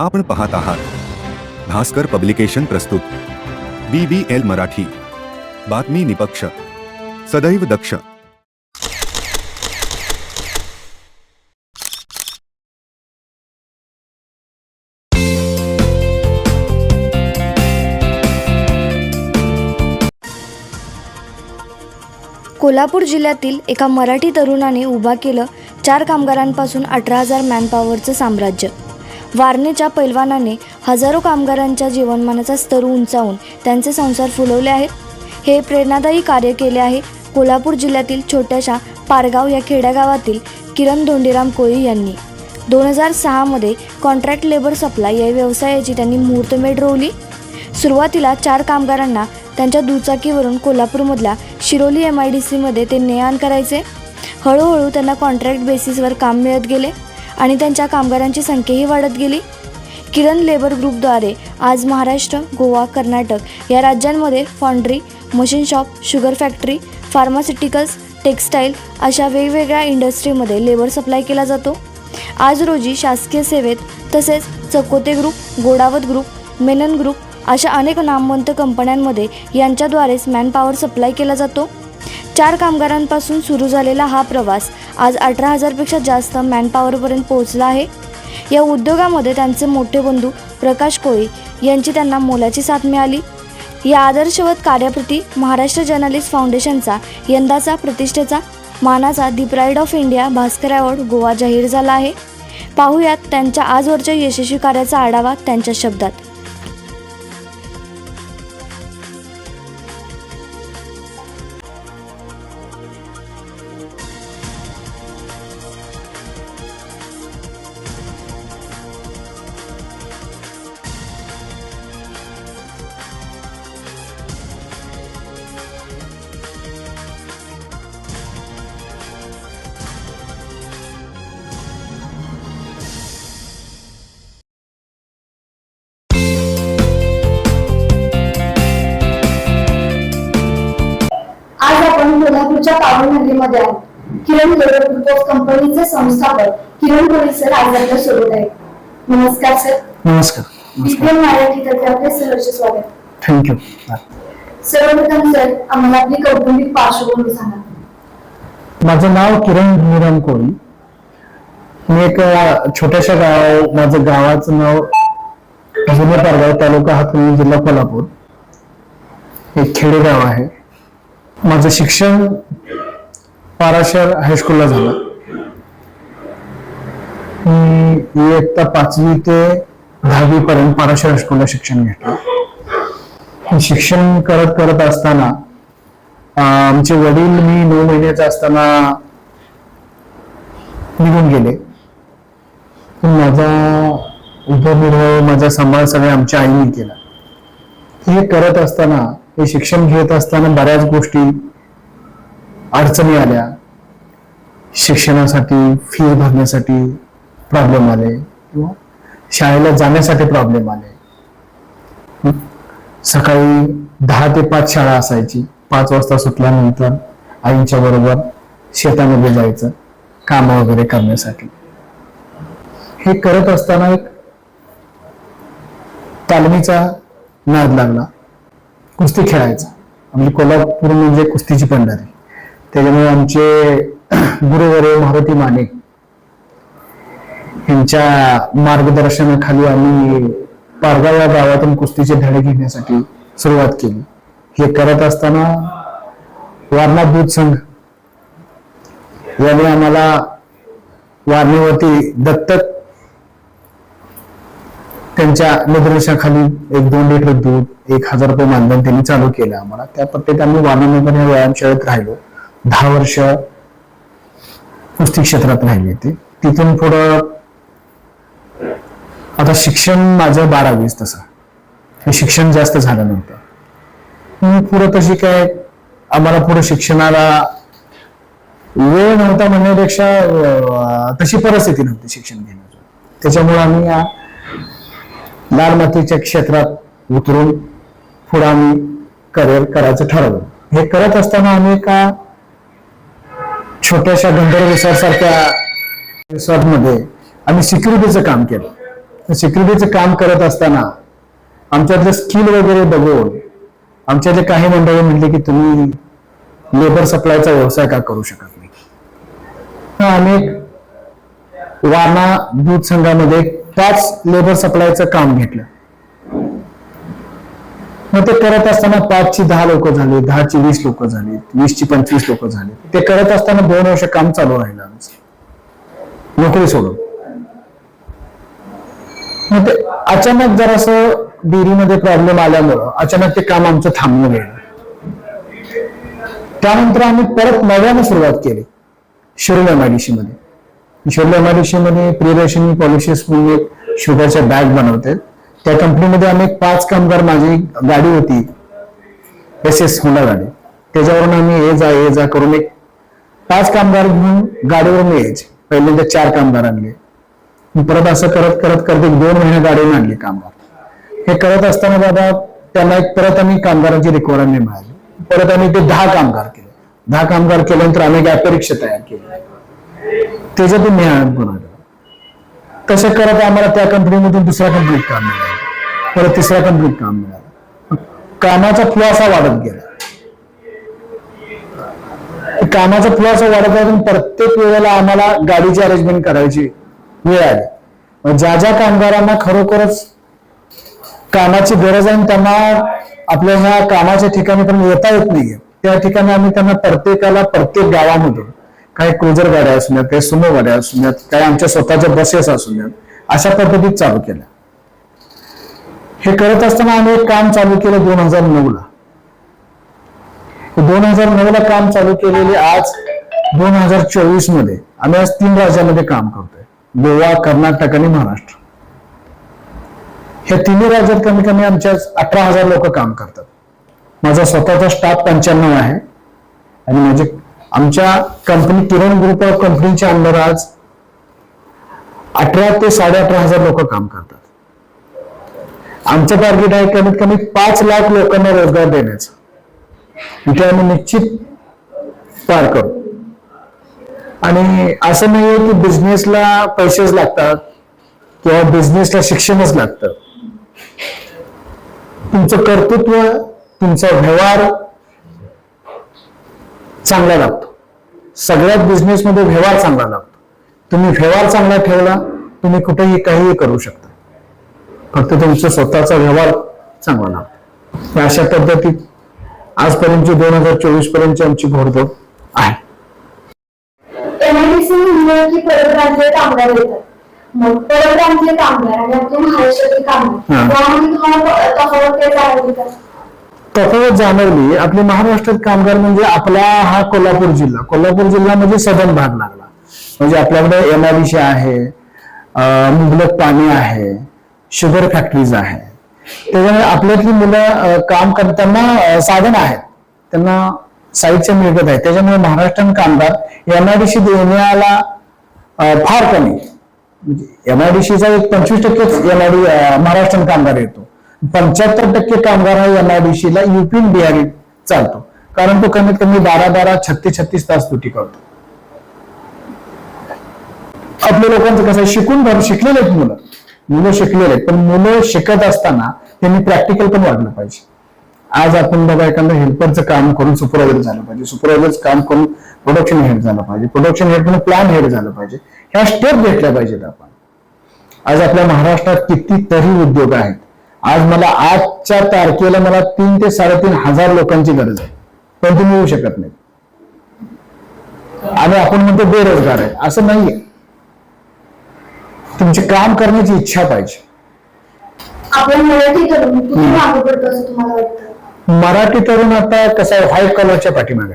आपण पाहत आहात. भास्कर पब्लिकेशन प्रस्तुत. B B L Marathi. बातमी निपक्ष. सदैव दक्ष. कोल्हापूर जिल्ह्यातील एका मराठी तरुणाने उभा केलं चार कामगारांपासून अठरा हजार मॅनपॉवरचं साम्राज्य. वारणेच्या पैलवानाने हजारो कामगारांच्या जीवनमानाचा स्तर उंचावून त्यांचे संसार फुलवले आहेत. हे प्रेरणादायी कार्य केले आहे कोल्हापूर जिल्ह्यातील छोट्याशा पारगाव या खेड्यागावातील किरण धोंडीराम कोळी यांनी. दोन हजार सहामध्ये कॉन्ट्रॅक्ट लेबर सप्लाय या व्यवसायाची त्यांनी मुहूर्तमेढ रोवली. सुरुवातीला चार कामगारांना त्यांच्या दुचाकीवरून कोल्हापूरमधल्या शिरोली एम आय डी सीमध्ये ते ने आण करायचे. हळूहळू त्यांना कॉन्ट्रॅक्ट बेसिसवर काम मिळत गेले. आणि त्यांच्या कामगारांची संख्याही वाढत गेली. किरण लेबर ग्रुपद्वारे आज महाराष्ट्र गोवा कर्नाटक या राज्यांमध्ये foundry machine shop sugar factory pharmaceuticals textile अशा वेगवेगळ्या इंडस्ट्रीमध्ये लेबर सप्लाय केला जातो. आज रोजी शासकीय सेवेत तसेच Chakote group Ghodawat group Menon group अशा अनेक नामवंत कंपन्यांमध्ये यांच्याद्वारेच मॅनपॉवर सप्लाय केला जातो. चार कामगारांपासून सुरू झालेला हा प्रवास आज अठरा हजारपेक्षा जास्त मॅनपॉवरपर्यंत पोहोचला आहे. या उद्योगामध्ये त्यांचे मोठे बंधू प्रकाश कोळी यांची त्यांना मोलाची साथ मिळाली. या आदर्शवत कार्याप्रती महाराष्ट्र जर्नलिस्ट फाउंडेशनचा यंदाचा प्रतिष्ठेचा मानाचा the pride of India Bhaskar award Goa जाहीर झाला आहे. पाहुयात त्यांच्या आजवरच्या यशस्वी कार्याचा आढावा त्यांच्या शब्दात. नगरीमध्ये आहोत किरण ऑफ कंपनीचे संस्थापक किरण कोळी सर आज आपल्यासोबत आहेत. नमस्कार सर नमस्कार. बीपीएल मराठीतर्फे आपले सहर्ष स्वागत. थँक्यू सर्वप्रथम सर आम्हाला आपली कौटुंबिक पार्श्वभूमी सांगा. माझं नाव किरण धनुराम कोळी. मी एक छोट्याशा गाव माझं गावाचं नाव जुने पारगाव तालुका हातकणंगले जिल्हा कोल्हापूर. एक खेडेगाव आहे. माझं शिक्षण पाराशर हायस्कूलला झालं. मी इयत्ता पाचवी ते दहावी पर्यंत पाराशर हायस्कूलला शिक्षण घेतलं. शिक्षण करत करत असताना आमचे वडील मी नऊ महिन्याचा असताना निघून गेले. पण माझा उदरनिर्वाह माझा सांभाळ सगळे आमच्या आईने केला. हे करत असताना हे शिक्षण घेत असताना बऱ्याच गोष्टी अडचणी आल्या. शिक्षणासाठी फी भरण्यासाठी प्रॉब्लेम आले किंवा शाळेला जाण्यासाठी प्रॉब्लेम आले. सकाळी दहा ते पाच शाळा असायची. पाच वाजता सुटल्यानंतर आईच्या बरोबर शेतामध्ये जायचं काम वगैरे करण्यासाठी. हे करत असताना एक तालमीचा नाद लागला. कुस्ती खेळायचा. म्हणजे कोल्हापूर म्हणजे कुस्तीची पंढरी. त्याच्यामुळे आमचे गुरुवर्य मारुती माने यांच्या मार्गदर्शनाखाली आम्ही पारगाव या गावातून कुस्तीचे धडे घेण्यासाठी सुरुवात केली. हे करत असताना वारणा दूध संघ याने आम्हाला वारणेवरती दत्तक त्यांच्या निर्देशाखाली एक दोन लिटर दूध एक हजार रुपये मानधन त्यांनी चालू केलं आम्हाला. त्या पद्धतीत आम्ही वारणनगर या व्यायामशाळेत राहिलो. दहा वर्ष कुस्ती क्षेत्रात राहिले ते तिथून पुढं आता शिक्षण माझं बारावीस तसं. हे शिक्षण जास्त झालं नव्हतं. मी पुढं तशी काय आम्हाला पुढे शिक्षणाला वेळ नव्हता म्हणण्यापेक्षा तशी परिस्थिती नव्हती शिक्षण घेण्याची. त्याच्यामुळे आम्ही या लाल मातीच्या क्षेत्रात उतरून पुढे आम्ही करिअर करायचं ठरवलं. हे करत असताना आम्ही का छोट्याशा गंधर्व रिसॉर्ट सारख्या मध्ये आम्ही सिक्युरिटीचं काम केलं. सिक्युरिटीचं काम करत असताना आमच्यातलं स्किल वगैरे बघून आमच्यातले काही मंडळी म्हणले की तुम्ही लेबर सप्लायचा व्यवसाय का करू शकत नाही? मग आम्ही एक वारणा दूध संघामध्ये त्याच लेबर सप्लायचं काम घेतलं. मग ते करत असताना पाचची दहा लोक झाले दहाची वीस लोक झाले वीसची पंचवीस लोक झाले. ते करत असताना दोन वर्ष काम चालू राहिलं आमचं. नोकरी सोडून. मग ते अचानक जरासं डेअरीमध्ये प्रॉब्लेम आल्यामुळं अचानक ते काम आमचं थांबलं गेलं. त्यानंतर आम्ही परत नव्यानं सुरुवात केली शिरोल एमआयडीसी मध्ये. शिरोल एमआयडीसी मध्ये प्रियदर्शनी पॉलिसीस म्हणून एक शुगरच्या बॅग बनवते. त्या कंपनीमध्ये आम्ही पाच कामगार माझी गाडी होती. एस एस होंडा गाडी. त्याच्यावरून आम्ही ये जा ये जा करून एक पाच कामगार घेऊन गाडीवरून यायचे. पहिल्यांदा चार कामगार आणले. परत असं करत करत करत एक दोन महिने गाडीवर आणले कामगार. हे करत असताना बाबा त्यांना एक परत आम्ही कामगारांची रिक्वायरमेंट मिळाली. परत आम्ही ते दहा कामगार केले. दहा कामगार केल्यानंतर आम्ही एक परीक्षा तयार केली. त्याच्यातून ज्ञान बनवलं. कसं करत आम्हाला त्या कंपनीमधून दुसऱ्या कंपनीत काम मिळालं. परत तिसऱ्या कंपनीत काम मिळालं. कामाचा फ्लो वाढत गेला. कामाचा फ्लो वाढत गेला प्रत्येक वेळेला आम्हाला गाडीची अरेंजमेंट करायची वेळ आली. मग ज्या ज्या कामगारांना खरोखरच कामाची गरज आहे आणि त्यांना आपल्या ह्या कामाच्या ठिकाणी पण येता येत नाहीये त्या ठिकाणी आम्ही त्यांना प्रत्येकाला प्रत्येक गावामधून काही क्रुझर गाड्या असू द्यात काही सुमो गाड्या असू द्यात काही आमच्या स्वतःच्या बसेस असू द्यात अशा पद्धतीत चालू केल्या हे करत असताना आम्ही एक काम चालू केलं दोन हजार नऊ ला दोन हजार नऊ ला काम चालू केलेले आज दोन हजार चोवीसमध्ये आम्ही आज तीन राज्यामध्ये काम करतोय गोवा कर्नाटक आणि महाराष्ट्र. ह्या तिन्ही राज्यात कमी कमी आमच्या अठरा हजार लोक काम करतात. माझा स्वतःचा स्टाफ पंच्याण्णव आहे आणि माझे आमच्या कंपनी किरण ग्रुप ऑफ कंपनीच्या अंडर आज अठरा ते साडे अठरा हजार लोक काम करतात. आमचं टार्गेट आहे कमीत कमी पाच लाख लोकांना रोजगार देण्याचं. इथे ते आम्ही निश्चित पार करू. आणि असं नाहीये की बिझनेसला पैसेच लागतात किंवा बिझनेसला शिक्षणच लागतं. तुमचं कर्तृत्व तुमचा व्यवहार चांगला लागतो. सगळ्यात बिझनेसमध्ये व्यवहार चांगला लागतो. तुम्ही व्यवहार चांगला ठेवला तुम्ही कुठेही काहीही करू शकता. फक्त तुमचा स्वतःचा व्यवहार चांगला लागतो. अशा पद्धतीत आजपर्यंतची दोन हजार चोवीस पर्यंतची आमची घोडदौड आहे. एमआयडीसी म्हणलं की परप्रांतीय कामगार येतात. मग परप्रांतीय कामगार आणि आपले महाराष्ट्रातील कामगार. त्यामध्ये तुम्हाला तफावत काय जाणवली का? तफावत जाणवली आपली महाराष्ट्रात कामगार म्हणजे आपला हा कोल्हापूर जिल्हा. कोल्हापूर जिल्हा म्हणजे सदन भाग लागला. म्हणजे आपल्याकडे सी आहे मुबलक पाणी आहे शुगर फॅक्टरीज आहे. त्याच्यामुळे आपल्यातली मुलं काम करताना साधन आहेत. त्यांना साहित्य मिळत आहे. त्याच्यामुळे महाराष्ट्रीयन कामगार एमआयडीसी देण्याला फार कमी. म्हणजे एमआयडीसीचा एक पंचवीस टक्केच एमआयडी महाराष्ट्रीयन कामगार येतो. पंच्याहत्तर टक्के कामगार हा एमआयडीसी ला युपीन बिहारी चालतो. कारण तो कमीत कमी बारा बारा छत्तीस छत्तीस तास ड्युटी करतो. आपल्या लोकांचं कसं आहे, शिकून भर शिकलेले आहेत मुलं. मुलं शिकलेले आहेत पण मुलं शिकत असताना त्यांनी प्रॅक्टिकल पण वाढलं पाहिजे. आज आपण बघा एखादं हेल्परचं काम करून सुपरवायझर झालं पाहिजे. सुपरवायझर काम करून प्रोडक्शन हेड झालं पाहिजे. प्रोडक्शन हेड म्हणून प्लॅन हेड झालं पाहिजे. ह्या स्टेप घेतल्या पाहिजेत आपण. आज आपल्या महाराष्ट्रात कितीतरी उद्योग आहेत. आज मला आजच्या तारखेला मला तीन ते साडेतीन हजार लोकांची गरज आहे. पण ती मिळू शकत नाही आणि आपण म्हणतो बेरोजगार आहे. असं नाहीये. तुमची काम करण्याची इच्छा पाहिजे. आपण मराठी तरुण आता कसं आहे व्हाईट कलरच्या पाठीमागे.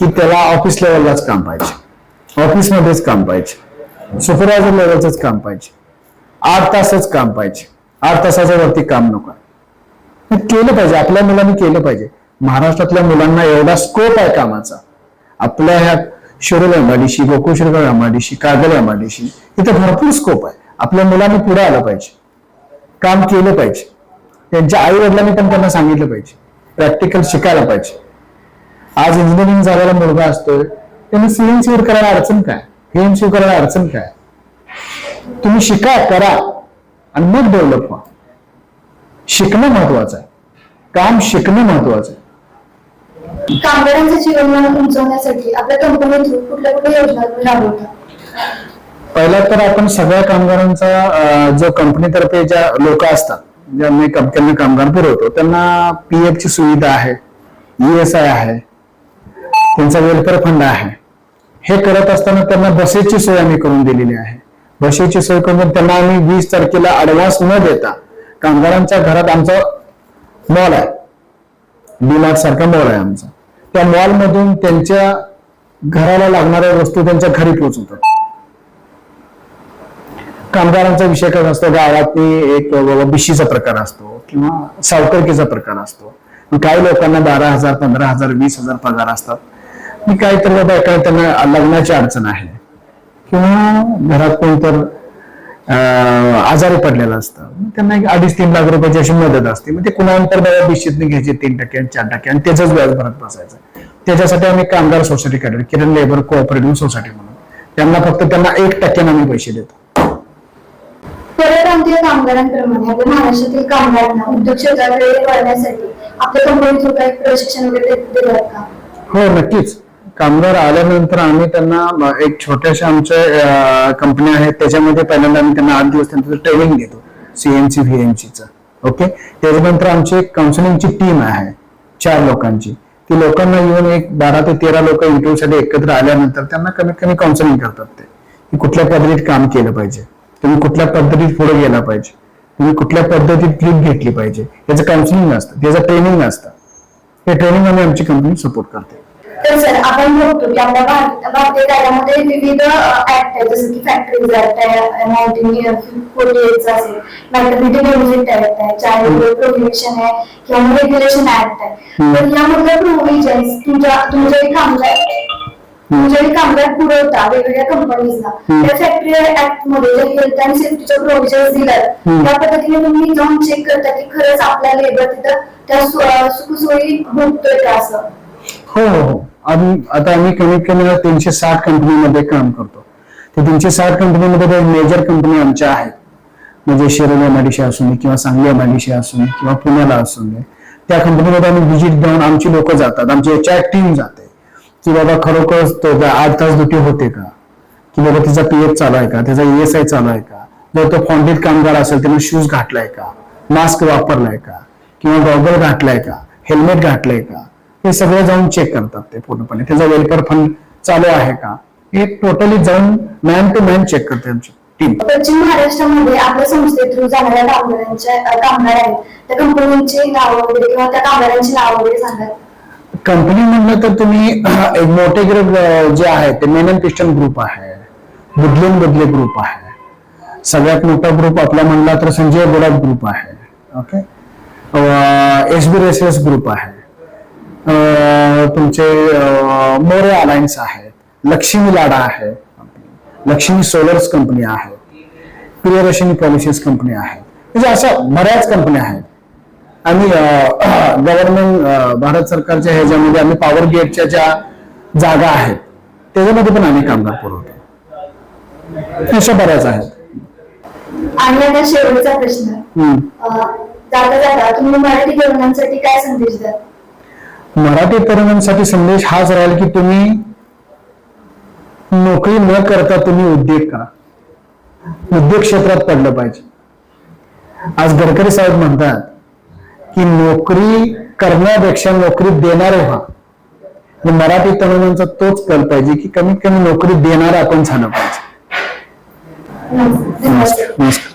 की त्याला ऑफिस लेवललाच काम पाहिजे. ऑफिसमध्येच काम पाहिजे. सुपरवायझर लेवलचंच काम पाहिजे. आठ तासच काम पाहिजे. आठ तासाच्या वरती काम नको आहे. केलं पाहिजे आपल्या मुलांनी केलं पाहिजे. महाराष्ट्रातल्या मुलांना एवढा स्कोप आहे कामाचा. आपल्या ह्या शिरोल एमआयडीशी गोकुळशिरगाव एमआयडीशी कागल एमआयडीशी इथे भरपूर स्कोप आहे. आपल्या मुलांनी पुढे आलं पाहिजे. काम केलं पाहिजे. त्यांच्या आई वडिलांनी पण त्यांना सांगितलं पाहिजे. प्रॅक्टिकल शिकायला पाहिजे. आज इंजिनिअरिंग झालेला मुलगा असतोय त्यांनी सीएमसीवर करायला अडचण काय? पीएमसी करायला अडचण काय? तुम्ही शिका करा. आणि मग डेव्हलप व्हा शिकणं महत्वाचं आहे. काम शिकणं महत्वाचं आहे. कामगारांचं जीवनमान उंचवण्यासाठी आपल्या कंपनी थ्रू कुठल्या कुठल्या योजना तुम्ही राबवता? पहिला तर आपण सगळ्या कामगारांचा जो कंपनीतर्फे ज्या लोक असतात ज्या मी कंपन्यांना कामगार पुरवतो त्यांना पी एफ ची सुविधा आहे ई एस आय आहे त्यांचा वेलफेअर फंड आहे. हे करत असताना त्यांना बसेसची सोय आम्ही करून दिलेली आहे. बसेची सोय करून त्यांना आम्ही वीस तारखेला अडवान्स न देता कामगारांच्या घरात आमचा मॉल आहे. डीमार्ट सारखा मॉल आहे आमचा. त्या मॉल मधून त्यांच्या घराला लागणाऱ्या वस्तू त्यांच्या घरी पोहोचवतात. कामगारांचा विषय काय असतो? गावात एक बिशीचा प्रकार असतो किंवा सावकारकीचा प्रकार असतो. काही लोकांना बारा हजार पंधरा हजार वीस हजार पगार असतात. मी काही तर बाबा एखाद्या त्यांना लग्नाची अडचण आहे. किंवा घरात कोणतर अं, आजारी पडलेलं असतं त्यांना एक अडीच तीन लाख रुपयाची अशी मदत असते. मग ते कुणानंतर बाबा बिशीतने घ्यायचे तीन टक्के आणि चार टक्के आणि त्याच व्याज भरत बसायचं. त्याच्यासाठी आम्ही कामगार सोसायटी काढली किरण लेबर कोऑपरेटिव्ह सोसायटी म्हणून. त्यांना फक्त त्यांना एक टक्क्यानं आम्ही पैसे देतो. परप्रांतीय कामगारांप्रमाणे आपल्या महाराष्ट्रातील कामगारांना उद्योग क्षेत्राकडे वळण्यासाठी आपल्या कंपनी थ्रू काही प्रशिक्षण वगैरे दिलं का? हो नक्कीच. कामगार आल्यानंतर आम्ही त्यांना एक छोट्याशा आमच्या कंपनी आहेत त्याच्यामध्ये पहिल्यांदा आम्ही त्यांना आठ दिवस त्यांचं ट्रेनिंग देतो सीएनसी व्हीएनसीचं ओके त्याच्यानंतर आमची एक काउन्सिलिंगची टीम आहे. चार लोकांची. ती लोकांना येऊन एक बारा ते तेरा लोक इंटरव्ह्यूसाठी एकत्र आल्यानंतर त्यांना कमीत कमी काउन्सिलिंग करतात ते. की कुठल्या पद्धतीत काम केलं पाहिजे. तुम्ही कुठल्या पद्धतीत पुढे गेला पाहिजे. तुम्ही कुठल्या पद्धतीत ट्रिप घेतली पाहिजे. याचं काउन्सिलिंग असतं. त्याचं ट्रेनिंग असतं. हे ट्रेनिंग आम्ही आमची कंपनी सपोर्ट करते. तर सर आपण बघतो की आपल्या भारत- भारतीय कायद्यामध्ये विविध ऍक्ट आहेत जसं की फॅक्टरीज ऍक्ट आहे फोर्टी असेल मॅटर्निटी बेनिफिट ऍक्ट आहे चाइल्ड प्रोहिबिशन आहे किंवा रेग्युलेशन ऍक्ट आहे तर यामधल्या प्रोव्हिजन्स तुमच्या तुमच्या जे कामगार तुमच्या कामगार पुरवता वेगवेगळ्या कंपनीजला हम्म. त्या फॅक्टरी ऍक्ट मध्ये ज्या हेल्थ अँड सेफ्टीच्या प्रोव्हिजन्स दिल्यात हम्म. त्या पद्धतीने तुम्ही जाऊन चेक करता की खरंच आपल्या लेबर तिथं त्या सुखसोयी भोगतोय का असं? हो. आम्ही आता आम्ही कमीत कमी तीनशे साठ कंपनीमध्ये काम करतो. ते तीनशे साठ कंपनीमध्ये मेजर कंपनी आमच्या आहेत. म्हणजे शिरोली एमआयडीसी असू दे किंवा सांगली एमआयडीसी असू दे किंवा पुण्याला असू दे. त्या कंपनीमध्ये आम्ही व्हिजिट देऊन आमची लोक जातात. आमची एच आर टीम जाते. की बाबा खरोखर तो आठ तास ड्युटी होते का? की बाबा तिचा पीएफ चालू आहे का? त्याचा ईएसआय चालू आहे का? जर तो फॉन्डेड कामगार असेल त्याने शूज घातलाय का? मास्क वापरलाय का? किंवा गॉगल घातलाय का? हेल्मेट घातलंय का? हे सगळं जाऊन चेक करतात ते पूर्णपणे. त्याचा वेलफेअर फंड चालू आहे का? हे टोटली जाऊन मॅन टू मॅन चेक करते आमची टीम पश्चिम महाराष्ट्रामध्ये आपल्या संस्थे थ्रू जाणाऱ्या कामगारांच्या कामगार आहेत त्या कंपनीची नावं वगैरे किंवा त्या कामगारांची नावं वगैरे सांगा. कंपनी म्हणलं तर तुम्ही एक मोठे ग्रुप जे आहे ते मेनन पिस्टन ग्रुप आहे बुदलेन बदले ग्रुप आहे. सगळ्यात मोठा ग्रुप आपला म्हणला तर संजय बोडात ग्रुप आहे. ओके एस बी रेसेस ग्रुप आहे. तुमचे मोरे अलायन्स आहेत लक्ष्मी लाडा आहे लक्ष्मी सोलर्स कंपनी आहे प्रियदर्शनी पॉलिसीज कंपनी आहे. म्हणजे अशा बऱ्याच कंपन्या आहेत. आम्ही गव्हर्नमेंट भारत सरकारच्या ह्याच्यामध्ये आम्ही पॉवर गेटच्या ज्या जागा आहेत त्याच्यामध्ये पण आम्ही कामगार पुरवतो. अशा बऱ्याच आहेत. आणि आता शेवटचा प्रश्न. जाता जाता तुम्ही मराठी तरुणांसाठी काय संदेश द्याल? मराठी तरुणांसाठी संदेश हाच राहील की तुम्ही नोकरी न करता तुम्ही उद्योग करा. उद्योग क्षेत्रात पडलं पाहिजे. आज गडकरी साहेब म्हणतात की नोकरी करण्यापेक्षा नोकरी देणारे व्हा. मराठी तरुणांचा तोच कल पाहिजे की कमीत कमी नोकरी देणारे आपण झालं पाहिजे. नमस्कार.